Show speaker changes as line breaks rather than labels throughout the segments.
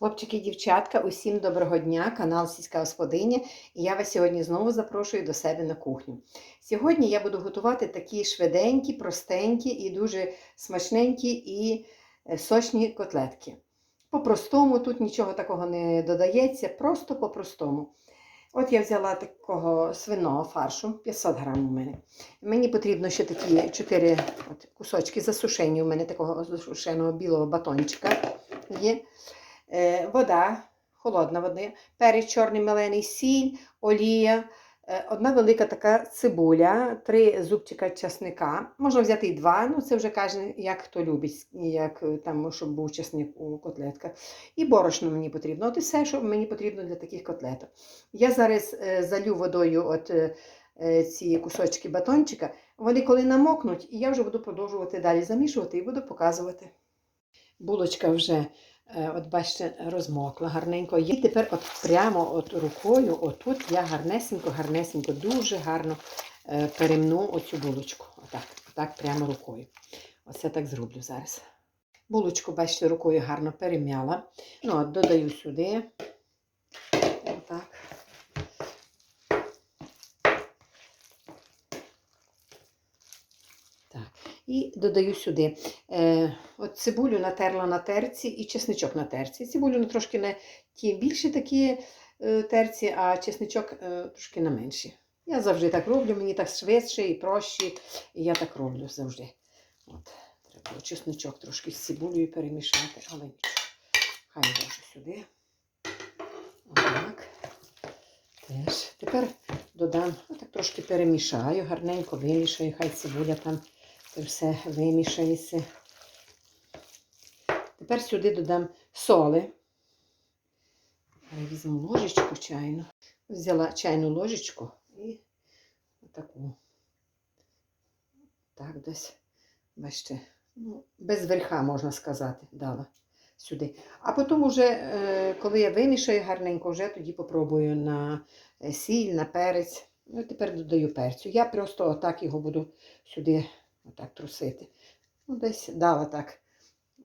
Хлопчики і дівчатка, усім доброго дня, канал Сільська Господиня. І я вас сьогодні знову запрошую до себе на кухню. Сьогодні я буду готувати такі швиденькі, простенькі і дуже смачненькі і е, сочні котлетки. По-простому, тут нічого такого не додається, просто по-простому. От я взяла такого свиного фаршу, 500 грам у мене. Мені потрібно ще такі 4 от, кусочки засушені у мене такого засушеного білого батончика є. Е, вода, холодна вода, перець чорний мелений, сіль, олія, е, одна велика така цибуля, три зубчика часника. Можна взяти і два, ну це вже каже, як хто любить, як е, там, щоб був часник у котлетках. І борошно мені потрібно. От і все, що мені потрібно для таких котлеток. Я зараз залю водою от, ці кусочки батончика. Вони коли намокнуть, і я вже буду продовжувати далі замішувати і буду показувати. Булочка вже От бачите, розмокла гарненько. І тепер от прямо от рукою, отут я гарнесенько, гарнесенько, дуже гарно е, перемну оцю булочку. Отак, отак прямо рукою. Оце так зроблю зараз. Булочку, бачите, рукою гарно перем'яла. Ну, от додаю сюди. Отак. Так. І додаю сюди е, от цибулю натерла на терці і чесничок на терці. Цибулю на трошки на ті більші такі е, терці, а чесничок е, трошки на менші. Я завжди так роблю, мені так швидше і проще, і я так роблю завжди. От, Треба чесничок трошки з цибулею перемішати, але нічого. Хай ложу сюди. Отак. Теж. Тепер додам, отак трошки перемішаю, гарненько вимішаю, хай цибуля там все вимішається. Тепер сюди додам соли. Візьму ложечку чайну. Взяла чайну ложечку і таку. Так, десь, бачите, ну, без верха, можна сказати, дала сюди. А потім, вже, е, коли я вимішаю гарненько, вже тоді попробую на е, сіль, на перець. Ну, тепер додаю перцю. Я просто отак його буду сюди отак трусити. Ну, десь дала так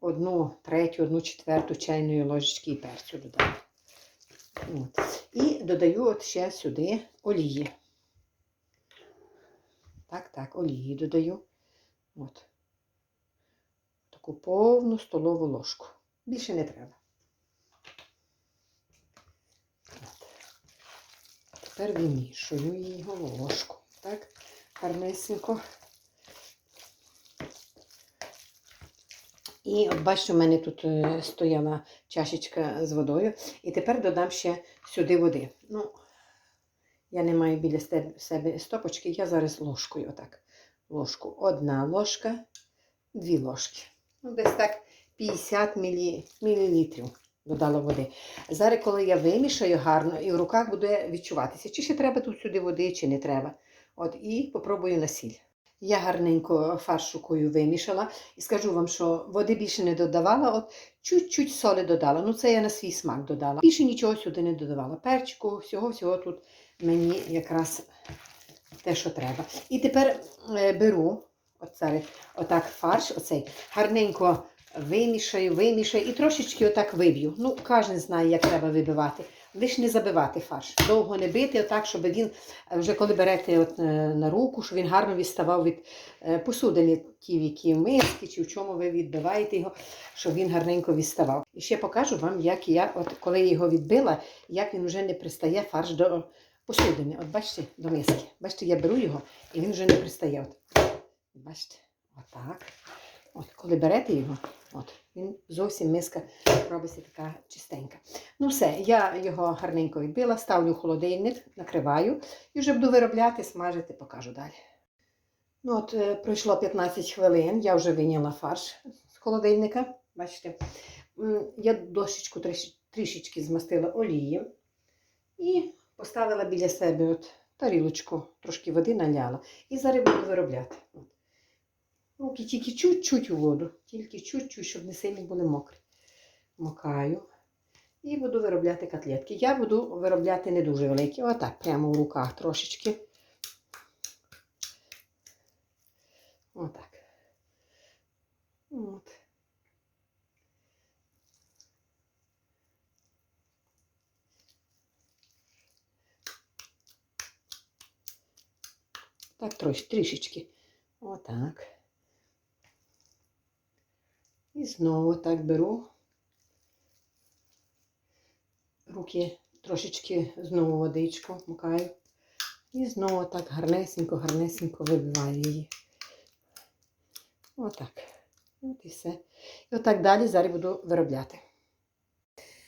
одну третю, одну четверту чайної ложечки і перцю додала. От. І додаю от ще сюди олії. Так, так, олії додаю. От. Таку повну столову ложку. Більше не треба. От. Тепер вимішую її ложку. Так, гарнесенько. І от бачите, у мене тут е, стояла чашечка з водою. І тепер додам ще сюди води. Ну, я не маю біля себе стопочки, я зараз ложкою отак. Ложку. Одна ложка, дві ложки. Ну, десь так 50 мілі, мілілітрів додала води. Зараз, коли я вимішаю гарно, і в руках буде відчуватися, чи ще треба тут сюди води, чи не треба. От, і попробую на сіль. Я гарненько фарш вимішала і скажу вам, що води більше не додавала, от чуть-чуть солі додала. Ну це я на свій смак додала. Більше нічого сюди не додавала. Перчику, всього-всього тут мені якраз те, що треба. І тепер е, беру от отак фарш, оцей гарненько вимішаю, вимішаю і трошечки отак виб'ю. Ну, кожен знає, як треба вибивати. Лиш не забивати фарш. Довго не бити, отак, щоб він, е, вже коли берете от, е, на руку, щоб він гарно відставав від е, посудини, ті, в які миски, чи в чому ви відбиваєте його, щоб він гарненько відставав. І ще покажу вам, як я, от коли я його відбила, як він вже не пристає фарш до посудини. От бачите, до миски. Бачите, я беру його і він вже не пристає. От. Бачите, отак. От, коли берете його, от, він зовсім миска робиться така чистенька. Ну все, я його гарненько відбила, ставлю в холодильник, накриваю і вже буду виробляти, смажити, покажу далі. Ну от, е, пройшло 15 хвилин, я вже виняла фарш з холодильника. Бачите, я дощечку трішечки змастила олією і поставила біля себе от тарілочку, трошки води наляла. І зараз буду виробляти. От. Руки тільки чуть-чуть у воду, тільки чуть-чуть, щоб не сильно були мокрі. Макаю. І буду виробляти котлетки. Я буду виробляти не дуже великі. Отак, прямо в руках трошечки. Отак. От. Так, трішечки. Отак. І знову так беру. Руки трошечки знову водичку мукаю. І знову так гарнесенько, гарнесенько вибиваю її. Отак. От і все. І отак далі зараз буду виробляти.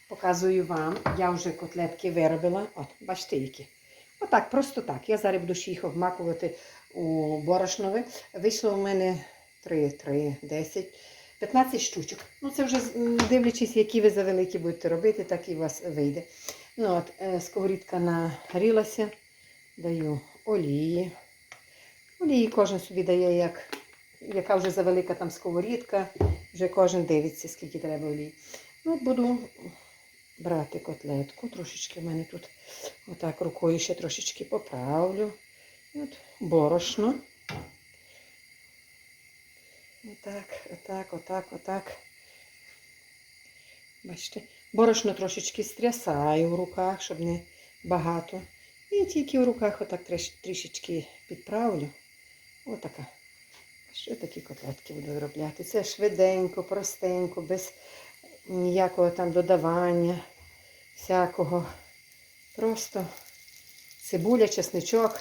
Показую вам, я вже котлетки виробила. От, бачите, які. Отак, просто так. Я зараз буду ще їх обмакувати у борошнове. Вийшло в мене 3, 3, 10, 15 штучок. Ну, це вже дивлячись, які ви завеликі будете робити, так і у вас вийде. Ну, от, е, сковорідка нагрілася, даю олії. Олії кожен собі дає, як, яка вже завелика там сковорідка, вже кожен дивиться, скільки треба олії. Ну, буду брати котлетку, трошечки в мене тут отак рукою ще трошечки поправлю. І От борошно. Отак, отак, отак, отак. Бачите, борошно трошечки стрясаю в руках, щоб не багато. І тільки в руках отак трішечки підправлю. Отака. Що такі котлетки буду виробляти? Це швиденько, простенько, без ніякого там додавання, всякого. Просто цибуля, чесничок,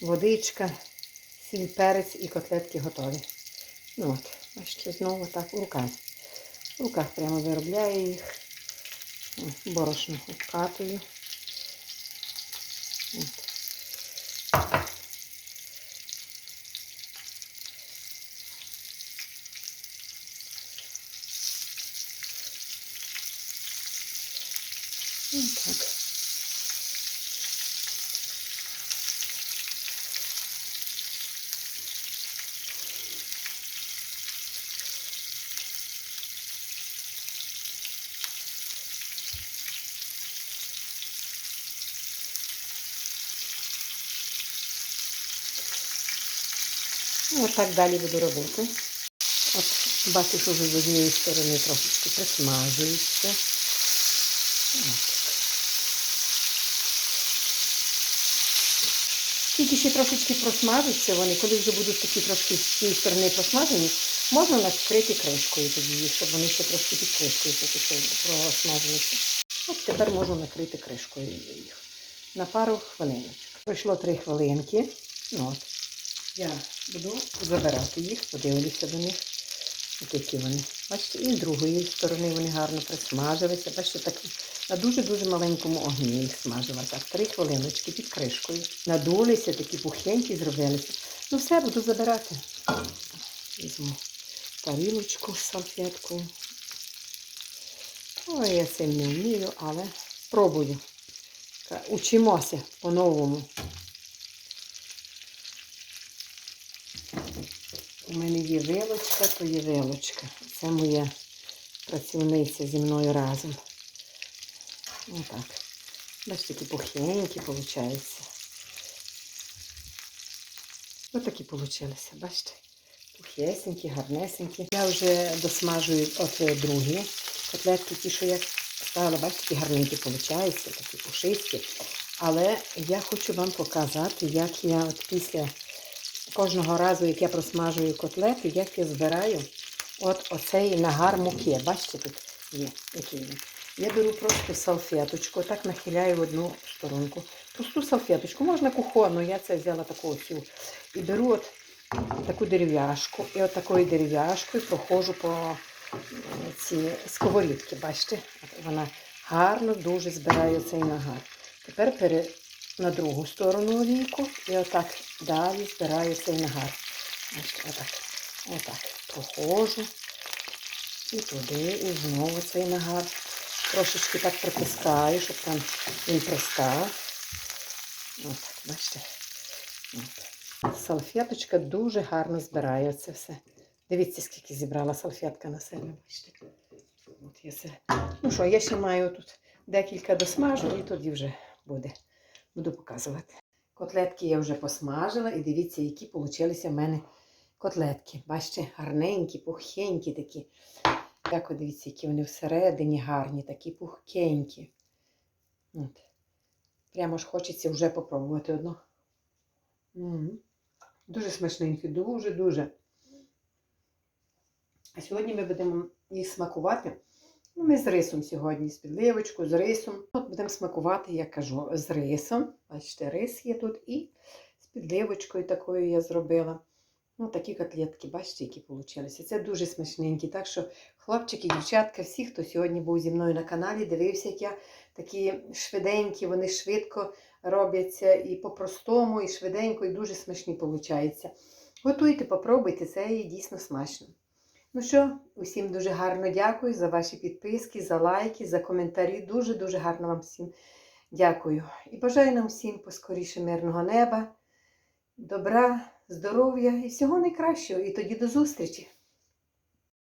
водичка, сіль, перець і котлетки готові. Ну от, бачите, знову так в руках. В руках прямо виробляю їх. Борошно обкатую. От. Отак. Отак далі буду робити. От бачу, що вже з однієї сторони трошечки присмажується. Тільки ще трошечки просмажаться вони, коли вже будуть такі трошки з цієї сторони просмажені, можна накрити кришкою тоді, щоб вони ще трошки під кришкою просмажилися. От тепер можу накрити кришкою їх на пару хвилиночок. Пройшло три хвилинки. Ну, от. Я буду забирати їх, подивлюся до них. Які вони. Бачите, і з другої сторони вони гарно присмажилися. Бачите, так на дуже-дуже маленькому огні їх смажила. Так, три хвилиночки під кришкою. Надулися, такі пухенькі зробилися. Ну все, буду забирати. Візьму тарілочку з салфеткою. Ой, я цим не вмію, але пробую. Учимося по-новому. У мене є вилочка, то є вилочка. Це моя працівниця зі мною разом. Отак. Бачите, такі пухенькі виходить. Ось такі вийшли, бачите? Пухесенькі, гарнесенькі. Я вже досмажую от е, другі котлетки, ті, що я ставила, бачите, такі гарненькі виходять, такі пушисті. Але я хочу вам показати, як я от після кожного разу, як я просмажую котлети, я збираю от оцей нагар муки. Бачите, тут є який він. Я беру просто салфеточку, так нахиляю в одну сторонку. Просту салфеточку, можна кухонну, я це взяла таку оцю. І беру от таку дерев'яшку. І от такою дерев'яшкою проходжу по е, ці сковорідки. Бачите? От вона гарно дуже збирає цей нагар. Тепер пере... на другу сторону олійку і отак далі збираю цей нагар. Бачите, отак, отак проходжу. І туди, і знову цей нагар. Трошечки так притискаю, щоб там він пристав. От, бачите. От. Салфеточка дуже гарно збирає це все. Дивіться, скільки зібрала салфетка на себе. Бачите. От я це. Ну що, я ще маю тут декілька досмажу і тоді вже буде. Буду показувати. Котлетки я вже посмажила і дивіться, які получилися в мене котлетки. Бачите, гарненькі, пухенькі такі. Так, от дивіться, які вони всередині гарні, такі пухкенькі. От. Прямо ж хочеться вже попробувати одну. Дуже смачненькі, дуже-дуже. А сьогодні ми будемо їх смакувати. Ну, ми з рисом сьогодні, з підливочкою, з рисом. От будемо смакувати, я кажу, з рисом. Бачите, рис є тут і з підливочкою такою я зробила. Ну, такі котлетки, бачите, які вийшли. Це дуже смачненькі. Так що, хлопчики, дівчатка, всі, хто сьогодні був зі мною на каналі, дивився, як я такі швиденькі, вони швидко робляться і по-простому, і швиденько, і дуже смачні виходять. Готуйте, попробуйте, це є дійсно смачно. Ну що, усім дуже гарно дякую за ваші підписки, за лайки, за коментарі. Дуже-дуже гарно вам всім дякую. І бажаю нам всім поскоріше мирного неба, добра, здоров'я і всього найкращого. І тоді до зустрічі!